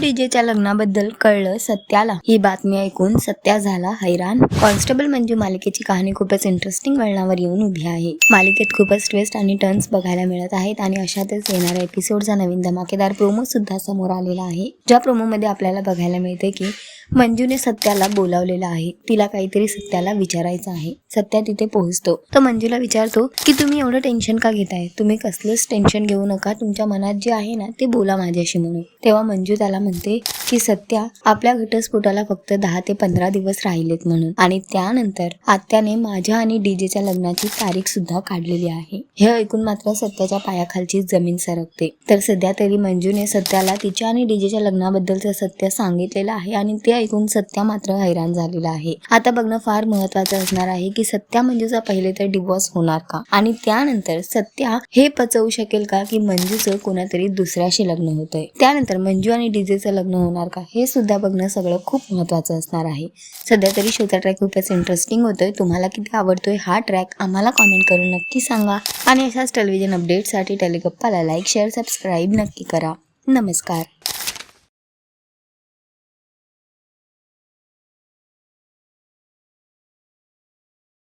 डीजेच्या लग्नाबद्दल कळलं सत्याला. ही बातमी ऐकून सत्या झाला हैराण. कॉन्स्टेबल मंजू मालिकेची कहाणी खूपच इंटरेस्टिंग वळणावर येऊन उभी आहे. मालिकेत खूपच ट्विस्ट आणि टर्न्स बघायला मिळत आहेत आणि अशातच येणाऱ्या एपिसोडचा नवीन धमाकेदार प्रोमो सुद्धा समोर आलेला आहे. ज्या प्रोमो मध्ये आपल्याला बघायला मिळते की मंजूने सत्याला बोलावलेलं आहे. तिला काहीतरी सत्याला विचारायचं आहे. सत्या तिथे पोहोचतो. तर मंजूला विचारतो की तुम्ही एवढं टेन्शन का घेताय? तुम्ही कसलंच टेन्शन घेऊ नका. तुमच्या मनात जे आहे ना ते बोला माझ्याशी म्हणून. तेव्हा मंजू त्याला म्हणते की सत्या आपल्या घटस्फोटाला फक्त दहा ते पंधरा दिवस राहिलेत म्हणून. आणि त्यानंतर आत्याने माझ्या आणि डीजेच्या लग्नाची तारीख सुद्धा काढलेली आहे. हे ऐकून मात्र सत्याच्या पायाखालची जमीन सरकते. तर सध्या तरी मंजूने सत्याला तिच्या आणि डीजेच्या लग्नाबद्दलचं सत्य सांगितलेलं आहे आणि ते ऐकून सत्या मात्र हैराण झालेला आहे. आता बघणं फार महत्वाचं असणार आहे की सत्या मंजूचा पहिले तर डिवोर्स होणार का? आणि त्यानंतर सत्या हे पचवू शकेल का की मंजूचं कोणातरी दुसऱ्याशी लग्न होतंय? त्यानंतर मंजू आणि डीजेचं लग्न होणार का? हे सुद्धा बघणं सगळं खूप महत्त्वाचं असणार आहे. सध्या तरी शोचा ट्रॅक खूपच इंटरेस्टिंग होतोय. तुम्हाला किती आवडतोय हा ट्रॅक आम्हाला कॉमेंट करून नक्की सांगा. आणि अशाच टेलिव्हिजन अपडेटसाठी टेलिगप्पाला लाईक शेअर सबस्क्राईब नक्की करा. नमस्कार.